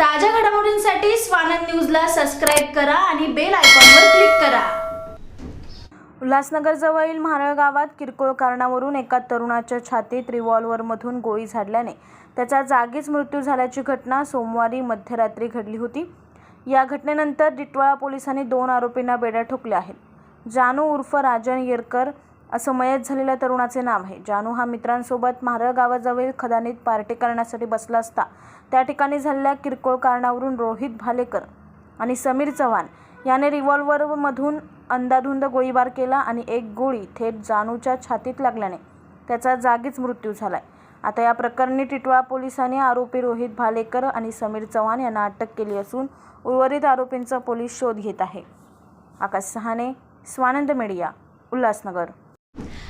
ताज्या घडामोडींसाठी स्वानंद न्यूजला सबस्क्राईब करा आणि बेल आयकॉनवर क्लिक करा. उल्हासनगरजवळील म्हारळ गावात किरकोळ कारणावरून एका तरुणाच्या छातीत रिव्हॉल्व्हरमधून गोळी झाडल्याने त्याचा जागीच मृत्यू झाल्याची घटना सोमवारी मध्यरात्री घडली होती. या घटनेनंतर डिटवाळा पोलिसांनी दोन आरोपींना बेड्या ठोकल्या आहेत. जानू उर्फ राजन येरकर असं मयत झालेल्या तरुणाचे नाव आहे. जानू हा मित्रांसोबत म्हारळ गावाजवळील खदानीत पार्टी करण्यासाठी बसला असता. त्या ठिकाणी झालेल्या किरकोळ कारणावरून रोहित भालेकर आणि समीर चव्हाण याने रिव्हॉल्व्हरमधून अंदाधुंद गोळीबार केला आणि एक गोळी थेट जानूच्या छातीत लागल्याने त्याचा जागीच मृत्यू झाला आहे आता या प्रकरणी टिटवाळा पोलिसांनी आरोपी रोहित भालेकर आणि समीर चव्हाण यांना अटक केली असून उर्वरित आरोपींचा पोलीस शोध घेत आहे. आकाश सहाने स्वानंद मीडिया उल्हासनगर.